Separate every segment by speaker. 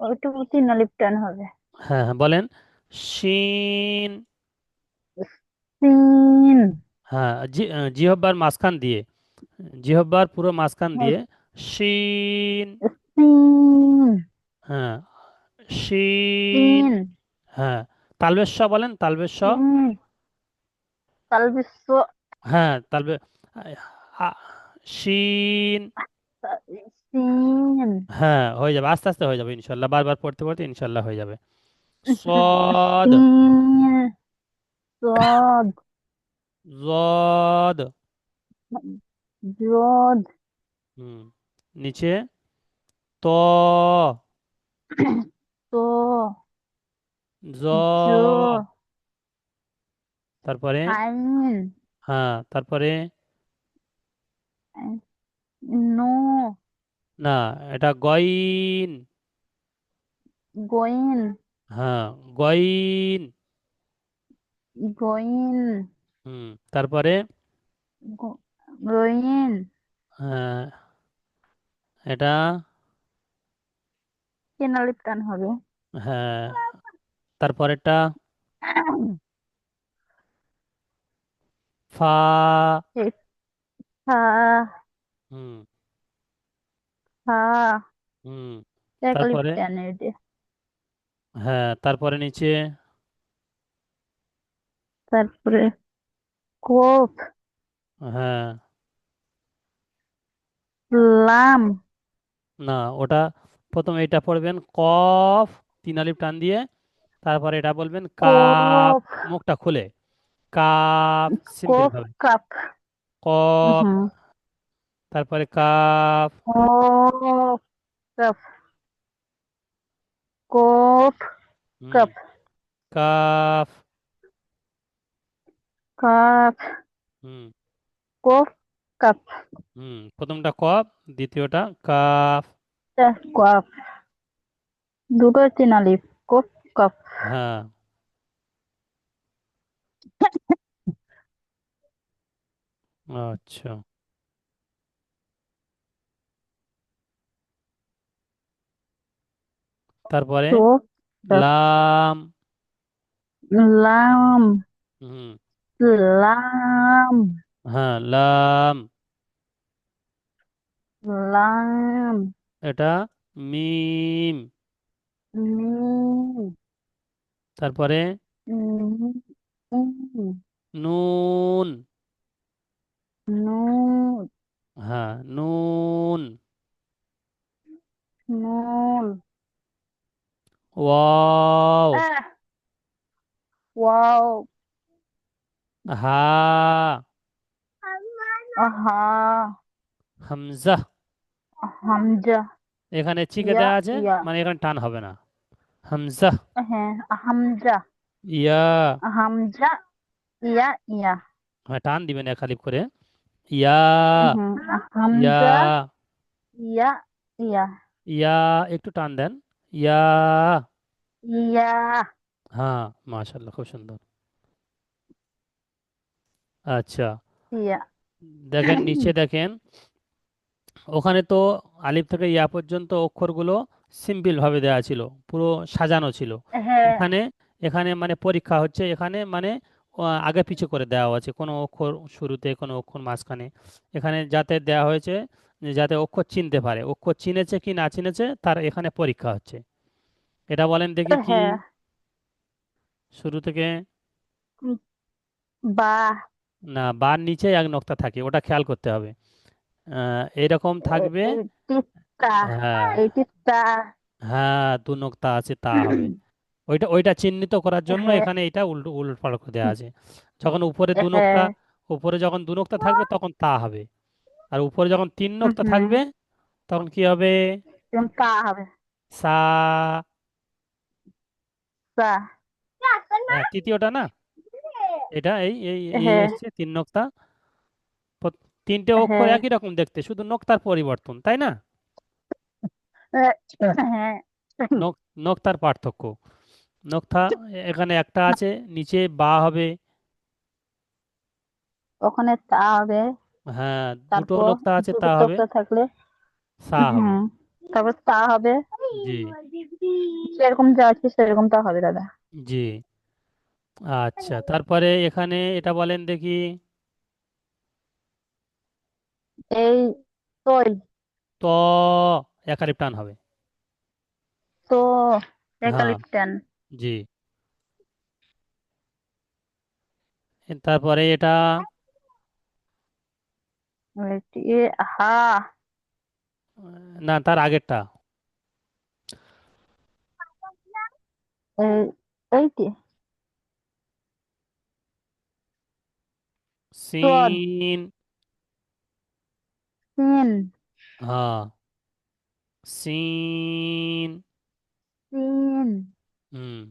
Speaker 1: ওইটুকু তিন টান হবে।
Speaker 2: হ্যাঁ হ্যাঁ বলেন। শিন।
Speaker 1: সিন
Speaker 2: হ্যাঁ জি জিহ্বার মাঝখান দিয়ে। জিহ্বার পুরো মাঝখান দিয়ে। শিন।
Speaker 1: সিন
Speaker 2: হ্যাঁ শিন।
Speaker 1: সিন
Speaker 2: হ্যাঁ তালবেশ বলেন তালবেশ শ
Speaker 1: সিন তালবিস
Speaker 2: হ্যাঁ তালবে শিন।
Speaker 1: সেম
Speaker 2: হ্যাঁ হয়ে যাবে আস্তে আস্তে হয়ে যাবে ইনশাল্লাহ বারবার পড়তে পড়তে ইনশাল্লাহ হয়ে যাবে। সদ।
Speaker 1: সদ।
Speaker 2: জদ
Speaker 1: জদ
Speaker 2: হুম নিচে ত।
Speaker 1: ত।
Speaker 2: জ। তারপরে? হ্যাঁ তারপরে?
Speaker 1: নো।
Speaker 2: না এটা গইন
Speaker 1: গোইন
Speaker 2: হ্যাঁ গইন
Speaker 1: গোইন
Speaker 2: হুম তারপরে?
Speaker 1: গো-
Speaker 2: হ্যাঁ এটা?
Speaker 1: তিন টান হবে।
Speaker 2: হ্যাঁ তারপরেরটা? ফা।
Speaker 1: ফা।
Speaker 2: হুম।
Speaker 1: ফা
Speaker 2: হুম তারপরে? হ্যাঁ তারপরে নিচে?
Speaker 1: তারপরে কোফ
Speaker 2: হ্যাঁ।
Speaker 1: লাম।
Speaker 2: না ওটা প্রথম এটা পড়বেন কফ তিন আলিফ টান দিয়ে তারপরে এটা বলবেন কাপ
Speaker 1: কোফ
Speaker 2: মুখটা খুলে। কাপ সিম্পল
Speaker 1: কোফ
Speaker 2: ভাবে।
Speaker 1: কাপ।
Speaker 2: কফ
Speaker 1: হুম
Speaker 2: তারপরে
Speaker 1: cough. Cup cough.
Speaker 2: Hmm,
Speaker 1: cup
Speaker 2: cuff.
Speaker 1: Cup
Speaker 2: hmm.
Speaker 1: Cough cup
Speaker 2: hmm প্রথমটা কফ দ্বিতীয়টা কাফ।
Speaker 1: কাপ দুটো তিন আলিফ কোফ কাপ
Speaker 2: হ্যাঁ। আচ্ছা। তারপরে লাম।
Speaker 1: লাম।
Speaker 2: হুম।
Speaker 1: লাম।
Speaker 2: হ্যাঁ লাম।
Speaker 1: লাম।
Speaker 2: এটা মিম।
Speaker 1: মিম।
Speaker 2: তারপরে নুন।
Speaker 1: নুন।
Speaker 2: হ্যাঁ নুন।
Speaker 1: নুন।
Speaker 2: ওয়াও
Speaker 1: আহ ওয়াও
Speaker 2: হা
Speaker 1: আহা
Speaker 2: হামজা
Speaker 1: হামজা
Speaker 2: এখানে চিকে
Speaker 1: ইয়া
Speaker 2: আছে?
Speaker 1: ইয়া
Speaker 2: মানে এখানে টান হবে না। হামজা
Speaker 1: হ্যাঁ হামজা
Speaker 2: ইয়া
Speaker 1: হামজা ইয়া ইয়া
Speaker 2: হ্যাঁ টান দিবেন এক আলিফ করে। ইয়া
Speaker 1: হুম,
Speaker 2: ইয়া
Speaker 1: হামজা ইয়া ইয়া
Speaker 2: ইয়া একটু টান দেন। ইয়া
Speaker 1: ইয়া
Speaker 2: হ্যাঁ মাশাল্লাহ খুব সুন্দর আচ্ছা
Speaker 1: ইয়া
Speaker 2: দেখেন নিচে দেখেন ওখানে তো আলিফ থেকে ইয়া পর্যন্ত অক্ষরগুলো সিম্পল ভাবে দেওয়া ছিল পুরো সাজানো ছিল।
Speaker 1: হ্যাঁ।
Speaker 2: এখানে এখানে মানে পরীক্ষা হচ্ছে এখানে মানে আগে পিছু করে দেওয়া আছে কোনো অক্ষর শুরুতে কোনো অক্ষর মাঝখানে। এখানে যাতে দেওয়া হয়েছে যাতে অক্ষর চিনতে পারে। অক্ষর চিনেছে কি না চিনেছে তার এখানে পরীক্ষা হচ্ছে। এটা বলেন দেখি কি
Speaker 1: হ্যাঁ।
Speaker 2: শুরু থেকে।
Speaker 1: বা।
Speaker 2: না বার নিচে এক নোক্তা থাকে ওটা খেয়াল করতে হবে। আহ, এরকম থাকবে। হ্যাঁ। হ্যাঁ দু নোক্তা আছে তা হবে। ওইটা ওইটা চিহ্নিত করার জন্য
Speaker 1: হ্যাঁ।
Speaker 2: এখানে এটা উল্টো উলট পালট করে দেওয়া আছে। যখন উপরে দু নোক্তা
Speaker 1: হ্যাঁ
Speaker 2: উপরে যখন দু নোক্তা থাকবে তখন তা হবে। আর উপরে যখন তিন নোক্তা থাকবে তখন কি হবে?
Speaker 1: তা হবে।
Speaker 2: সা।
Speaker 1: সা।
Speaker 2: হ্যাঁ তৃতীয়টা না? এটা এই এই এই
Speaker 1: হ্যাঁ।
Speaker 2: এসছে তিন নোক্তা। তিনটে অক্ষর
Speaker 1: হ্যাঁ।
Speaker 2: একই রকম দেখতে শুধু নোক্তার পরিবর্তন তাই না?
Speaker 1: হ্যাঁ।
Speaker 2: নোক্তার পার্থক্য। নোক্তা এখানে একটা আছে নিচে বা হবে।
Speaker 1: ওখানে তা হবে।
Speaker 2: হ্যাঁ দুটো
Speaker 1: তারপর
Speaker 2: নোক্তা আছে তা হবে।
Speaker 1: তক্তা থাকলে?
Speaker 2: সা হবে।
Speaker 1: হুম তারপর তা হবে।
Speaker 2: জি।
Speaker 1: যেরকম যা আছে সেরকম তা হবে দাদা।
Speaker 2: জি। আচ্ছা তারপরে এখানে এটা বলেন দেখি।
Speaker 1: এই তই
Speaker 2: ত একালিপ টান হবে।
Speaker 1: তো
Speaker 2: হ্যাঁ।
Speaker 1: একালিপটান।
Speaker 2: জি। তারপরে এটা
Speaker 1: এটি হা
Speaker 2: না তার আগেরটা।
Speaker 1: এই এইটি
Speaker 2: সিন।
Speaker 1: সিন।
Speaker 2: হ্যাঁ। সিন।
Speaker 1: সিন।
Speaker 2: হুম।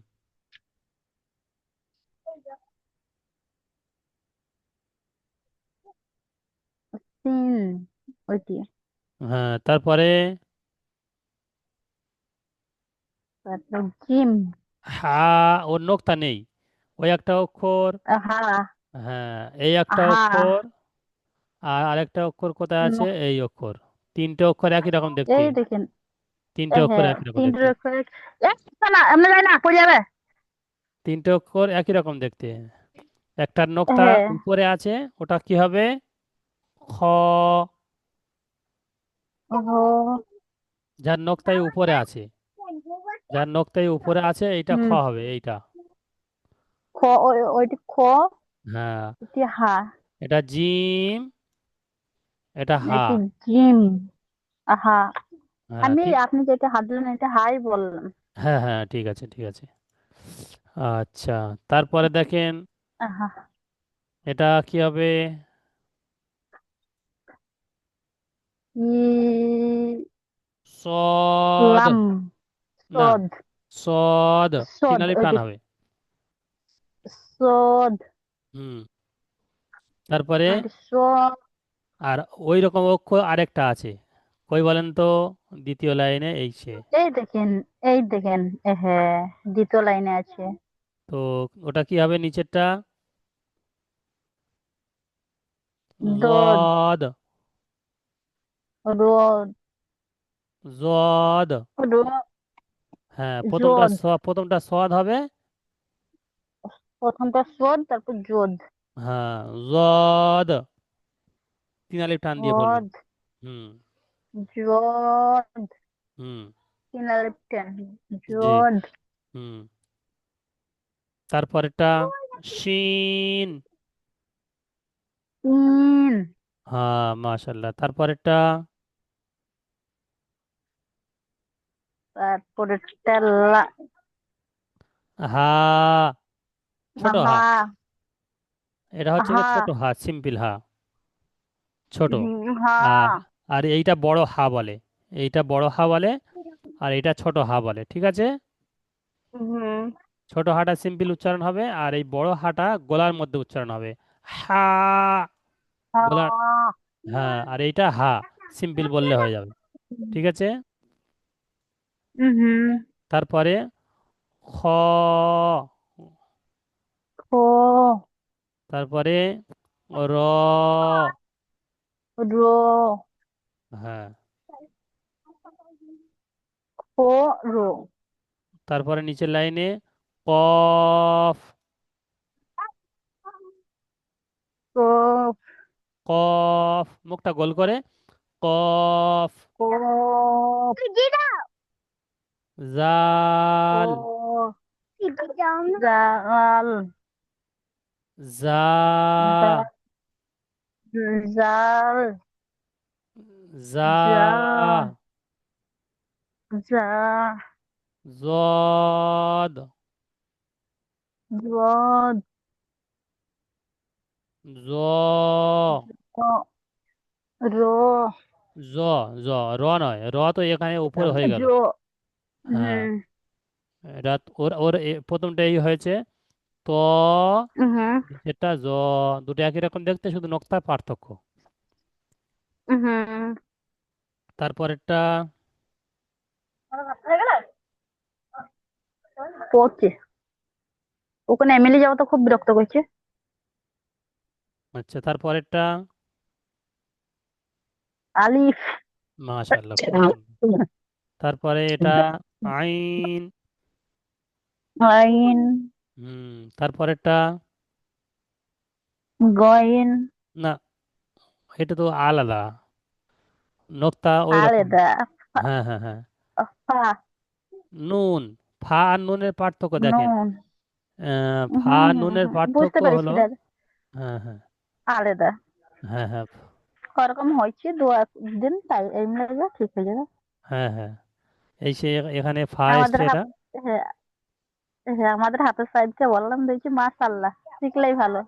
Speaker 1: সিন ওইটি
Speaker 2: হ্যাঁ তারপরে?
Speaker 1: তারপর জিম।
Speaker 2: হা ওর নোক্তা নেই। ওই একটা অক্ষর।
Speaker 1: হা।
Speaker 2: হ্যাঁ এই একটা
Speaker 1: হা।
Speaker 2: অক্ষর। আর আরেকটা অক্ষর কোথায় আছে? এই অক্ষর। তিনটে অক্ষর একই রকম দেখতে।
Speaker 1: এই দেখেন।
Speaker 2: তিনটে অক্ষর
Speaker 1: হ্যাঁ
Speaker 2: একই রকম
Speaker 1: তিনটে
Speaker 2: দেখতে।
Speaker 1: অক্ষর এক না এমনি যায় না পড়ে যাবে।
Speaker 2: তিনটে অক্ষর একই রকম দেখতে। একটার নোক্তা
Speaker 1: হ্যাঁ।
Speaker 2: উপরে আছে ওটা কি হবে? খ। যার নোক্তায় উপরে আছে। যার নোক্তায় উপরে আছে এইটা খ হবে এইটা।
Speaker 1: খ ওই- ওইটি খ।
Speaker 2: হ্যাঁ।
Speaker 1: হা।
Speaker 2: এটা জিম এটা হা।
Speaker 1: জিম। হা
Speaker 2: হ্যাঁ
Speaker 1: আমি
Speaker 2: ঠিক।
Speaker 1: আপনি যেটা হাত দিলেন এটা হাই বললাম।
Speaker 2: হ্যাঁ হ্যাঁ ঠিক আছে ঠিক আছে। আচ্ছা তারপরে দেখেন এটা কি হবে? সদ। না
Speaker 1: সদ।
Speaker 2: সদ। তিন
Speaker 1: সদ
Speaker 2: আলিফ টান হবে।
Speaker 1: সদ।
Speaker 2: হুম। তারপরে
Speaker 1: সদ।
Speaker 2: আর ওই রকম অক্ষর আরেকটা আছে। কই বলেন তো? দ্বিতীয় লাইনে এই সে।
Speaker 1: এই দেখেন এই দেখেন এ হ্যাঁ দ্বিতীয় লাইনে আছে।
Speaker 2: তো ওটা কি হবে নিচেরটা?
Speaker 1: দদ।
Speaker 2: জদ
Speaker 1: রোদ
Speaker 2: জদ হ্যাঁ প্রথমটা স প্রথমটা সদ হবে?
Speaker 1: প্রথমটা সদ তারপর জোদ।
Speaker 2: হ্যাঁ জদ। তিন আলিফ টান দিয়ে বলবেন হুম।
Speaker 1: জদ।
Speaker 2: হুম।
Speaker 1: তিন আলিফ টান। জদ।
Speaker 2: হুম। তারপরেরটা শিন। হ্যাঁ মাশাল্লাহ তারপরেরটা
Speaker 1: তারপরে লা
Speaker 2: হা ছোট হা। এটা হচ্ছে
Speaker 1: হা।
Speaker 2: ছোট হা সিম্পল হা। ছোট।
Speaker 1: হা।
Speaker 2: আর আর এইটা বড় হা বলে। এইটা বড় হা বলে আর এটা ছোট হা বলে ঠিক আছে?
Speaker 1: হুম।
Speaker 2: ছোট হাটা সিম্পল উচ্চারণ হবে আর এই বড় হাটা গলার মধ্যে উচ্চারণ হবে। হা।
Speaker 1: হা।
Speaker 2: গলার হ্যাঁ আর এইটা হা সিম্পল বললে হয়ে যাবে। ঠিক আছে?
Speaker 1: হুম
Speaker 2: তারপরে খ।
Speaker 1: খো।
Speaker 2: তারপরে র।
Speaker 1: রো।
Speaker 2: হ্যাঁ।
Speaker 1: খো। রো।
Speaker 2: তারপরে নিচের লাইনে কফ
Speaker 1: তো
Speaker 2: কফ মুখটা গোল করে। কফ
Speaker 1: কো।
Speaker 2: জাল।
Speaker 1: জাল।
Speaker 2: জা
Speaker 1: জাল।
Speaker 2: জা।
Speaker 1: জা।
Speaker 2: জদ।
Speaker 1: জদ।
Speaker 2: জ।
Speaker 1: রো।
Speaker 2: জ জ। র নয়। র তো এখানে উপরে হয়ে গেল।
Speaker 1: জো।
Speaker 2: হ্যাঁ।
Speaker 1: হুম
Speaker 2: এটা ওর ওর এ- প্রথমটা এই হয়েছে। ত
Speaker 1: হুম
Speaker 2: এটা জ দুটো একই রকম দেখতে শুধু নোক্তার পার্থক্য।
Speaker 1: হুম
Speaker 2: তারপরেরটা
Speaker 1: পড়ছে। ওখানে এমএলএ যাওয়া তো খুব বিরক্ত করছে।
Speaker 2: আচ্ছা তারপরেরটা
Speaker 1: আলিফ।
Speaker 2: মাশাআল্লাহ খুব সুন্দর। তারপরে এটা আইন।
Speaker 1: আইন।
Speaker 2: হুম তারপরেরটা?
Speaker 1: গইন
Speaker 2: না এটা তো আলাদা। নোক্তা ওই রকম
Speaker 1: আলাদা।
Speaker 2: হ্যাঁ হ্যাঁ হ্যাঁ।
Speaker 1: ফা।
Speaker 2: নুন ফা আর নুনের পার্থক্য দেখেন।
Speaker 1: নুন।
Speaker 2: ফা আর নুনের পার্থক্য
Speaker 1: বুঝতে পেরেছি
Speaker 2: হলো
Speaker 1: দাদা।
Speaker 2: হ্যাঁ হ্যাঁ।
Speaker 1: আলাদা।
Speaker 2: হ্যাঁ হ্যাঁ।
Speaker 1: ওরকম হয়েছে দু একদিন তাই এমনি ঠিক হয়ে যাবে।
Speaker 2: হ্যাঁ হ্যাঁ। এই সে এখানে ফা
Speaker 1: আমাদের
Speaker 2: এসছে
Speaker 1: হাত
Speaker 2: এটা
Speaker 1: হ্যাঁ হ্যাঁ আমাদের বললাম দেখছি মাশাআল্লাহ শিখলেই ভালো।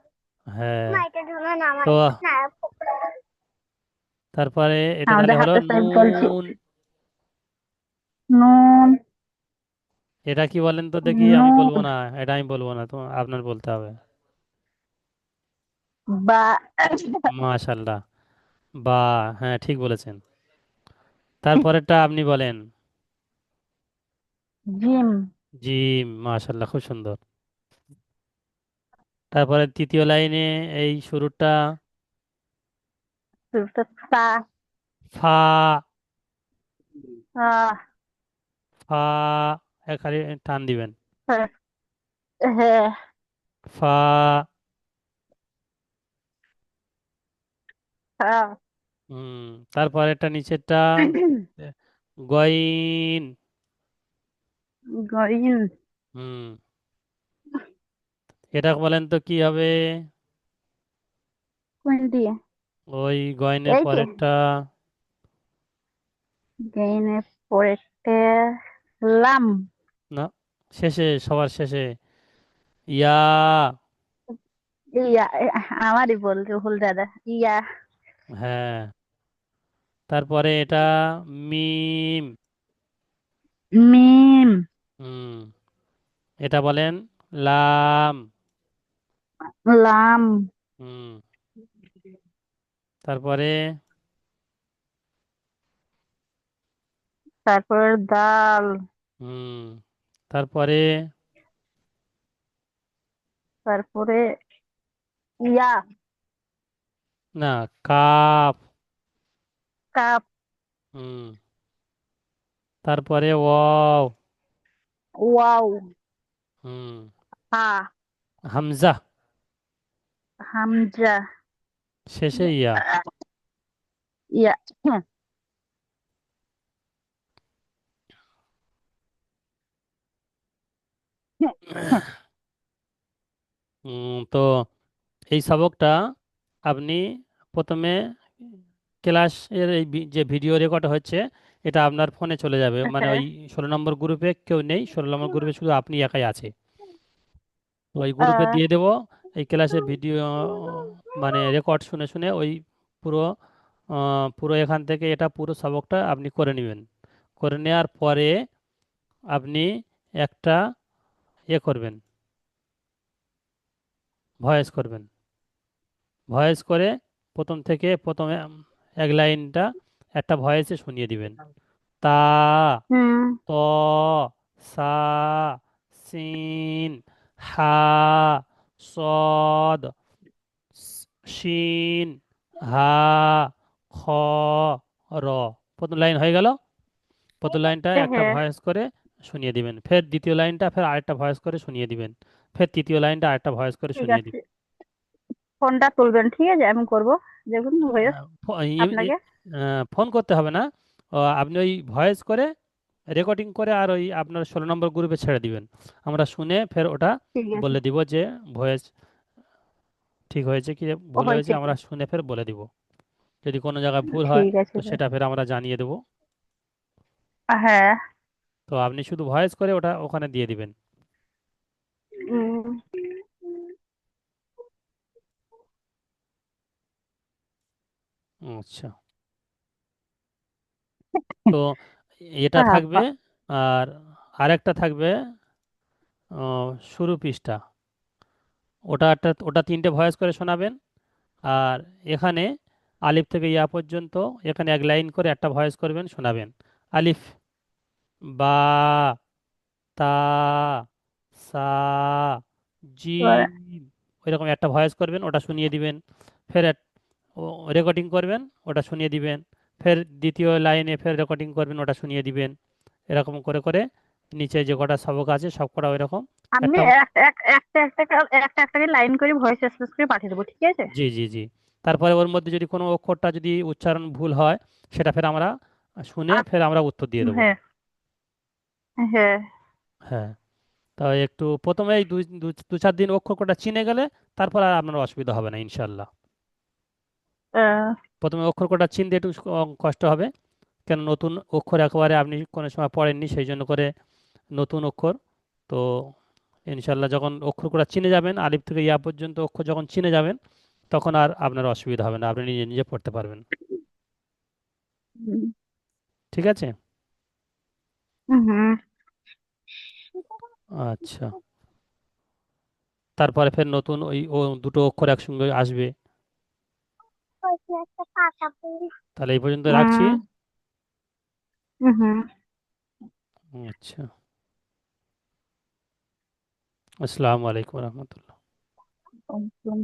Speaker 2: হ্যাঁ। তো তারপরে এটা
Speaker 1: আমাদের
Speaker 2: তাহলে হলো
Speaker 1: হাতের সাইড বলছি।
Speaker 2: নুন।
Speaker 1: নুন।
Speaker 2: এটা কি বলেন তো দেখি আমি বলব না এটা আমি বলব না তো আপনার বলতে হবে।
Speaker 1: বা
Speaker 2: মাশাল্লাহ বা হ্যাঁ ঠিক বলেছেন। তারপরেরটা আপনি বলেন।
Speaker 1: জিম।
Speaker 2: মাশাল্লাহ খুব সুন্দর। তারপরে তৃতীয় লাইনে এই শুরুটা ফা। ফা। এখানে টান দিবেন।
Speaker 1: হ্যাঁ
Speaker 2: ফা।
Speaker 1: হ্যাঁ
Speaker 2: হুম তারপরে এটা নিচেরটা? গইন। হুম। এটা বলেন তো কি হবে?
Speaker 1: কোন দিয়ে?
Speaker 2: ওই গয়নের
Speaker 1: এই যে।
Speaker 2: পরেরটা।
Speaker 1: গইনের লাম।
Speaker 2: না শেষে সবার শেষে। ইয়া।
Speaker 1: ইয়া আমারই বলছে ভুল দাদা। ইয়া।
Speaker 2: হ্যাঁ। তারপরে এটা মিম।
Speaker 1: মিম।
Speaker 2: হুম। এটা বলেন লাম।
Speaker 1: লাম।
Speaker 2: হুম। তারপরে?
Speaker 1: তারপর দাল।
Speaker 2: হুম। তারপরে?
Speaker 1: তারপরে ইয়া।
Speaker 2: না কাপ।
Speaker 1: কাপ।
Speaker 2: হুম। তারপরে ওয়াও।
Speaker 1: ওয়াও
Speaker 2: হুম
Speaker 1: হা
Speaker 2: হামজা
Speaker 1: হামজা
Speaker 2: শেষে ইয়া
Speaker 1: ইয়া
Speaker 2: তো এই সবকটা আপনি প্রথমে ক্লাসের এই যে ভিডিও রেকর্ড হচ্ছে এটা আপনার ফোনে চলে যাবে। মানে ওই ষোলো নম্বর গ্রুপে কেউ নেই ষোলো নম্বর গ্রুপে শুধু আপনি একাই আছে। তো ওই গ্রুপে দিয়ে দেবো এই ক্লাসের ভিডিও মানে রেকর্ড শুনে শুনে ওই পুরো পুরো এখান থেকে এটা পুরো সবকটা আপনি করে নেবেন। করে নেওয়ার পরে আপনি একটা ইয়ে করবেন। ভয়েস করবেন। ভয়েস করে প্রথম থেকে প্রথমে এক লাইনটা একটা ভয়েসে শুনিয়ে দিবেন। তা
Speaker 1: হুম।
Speaker 2: ত সা সিন হা সদ শিন হা খ র। প্রথম লাইন হয়ে গেল? প্রথম লাইনটা একটা
Speaker 1: হ্যাঁ।
Speaker 2: ভয়েস করে শুনিয়ে দিবেন। ফের দ্বিতীয় লাইনটা ফের আরেকটা ভয়েস করে শুনিয়ে দিবেন। ফের তৃতীয় লাইনটা আরেকটা ভয়েস করে
Speaker 1: ঠিক
Speaker 2: শুনিয়ে
Speaker 1: আছে।
Speaker 2: দিবেন।
Speaker 1: ফোনটা তুলবেন ঠিক আছে? আমি করব। দেখুন ভয়েস আপনাকে।
Speaker 2: ফোন করতে হবে না। আপনি ওই ভয়েস করে রেকর্ডিং করে আর ওই আপনার ষোলো নম্বর গ্রুপে ছেড়ে দিবেন। আমরা শুনে ফের ওটা বলে দিব যে ভয়েস ঠিক হয়েছে কি ভুল
Speaker 1: হয়েছে
Speaker 2: আমরা শুনে ফের বলে দিব। যদি কোনো জায়গায় ভুল হয় তো সেটা ফের আমরা জানিয়ে দেব।
Speaker 1: হ্যাঁ।
Speaker 2: তো আপনি শুধু ভয়েস করে ওটা ওখানে দিয়ে দিবেন। আচ্ছা। তো এটা
Speaker 1: হ্যাঁ,
Speaker 2: থাকবে আর আরেকটা থাকবে আহ, শুরু পৃষ্ঠা। ওটা একটা ওটা তিনটে ভয়েস করে শোনাবেন। আর এখানে আলিফ থেকে ইয়া পর্যন্ত এখানে এক লাইন করে একটা ভয়েস করবেন শোনাবেন। আলিফ বা তা সা জিম ওইরকম একটা ভয়েস করবেন ওটা শুনিয়ে দিবেন। ফের রেকর্ডিং করবেন ওটা শুনিয়ে দিবেন। ফের দ্বিতীয় লাইনে ফের রেকর্ডিং করবেন ওটা শুনিয়ে দিবেন। এরকম করে করে নিচে যে কটা সবক আছে সব কটা ওই রকম
Speaker 1: আমি
Speaker 2: একটা
Speaker 1: একটা একটা লাইন করে ভয়েস এক্সপ্রেস করে পাঠিয়ে দেবো ঠিক আছে?
Speaker 2: জি জি জি। তারপরে ওর মধ্যে যদি কোনো অক্ষরটা যদি উচ্চারণ ভুল হয় সেটা ফের আমরা শুনে ফের আমরা উত্তর দিয়ে দেবো।
Speaker 1: হ্যাঁ। হ্যাঁ।
Speaker 2: হ্যাঁ। একটু প্রথমে এই দু চার দিন অক্ষর কটা চিনে গেলে তারপর আর আপনার অসুবিধা হবে না ইনশাল্লাহ প্রথমে অক্ষর কটা চিনতে একটু কষ্ট হবে। কেন নতুন অক্ষর একেবারে আপনি কোনো সময় পড়েননি সেই জন্য করে নতুন অক্ষর। তো ইনশাল্লাহ যখন অক্ষর কটা চিনে যাবেন আলিফ থেকে ইয়া পর্যন্ত অক্ষর যখন চিনে যাবেন তখন আর আপনার অসুবিধা হবে না আপনি নিজে নিজে পড়তে পারবেন। ঠিক আছে? আচ্ছা। তারপরে ফের নতুন ওই ও দুটো অক্ষর একসঙ্গে আসবে। তাহলে এই পর্যন্ত রাখছি।
Speaker 1: হুম হুম।
Speaker 2: আচ্ছা। আসসালামু আলাইকুম রহমতুল্লাহ।
Speaker 1: হুম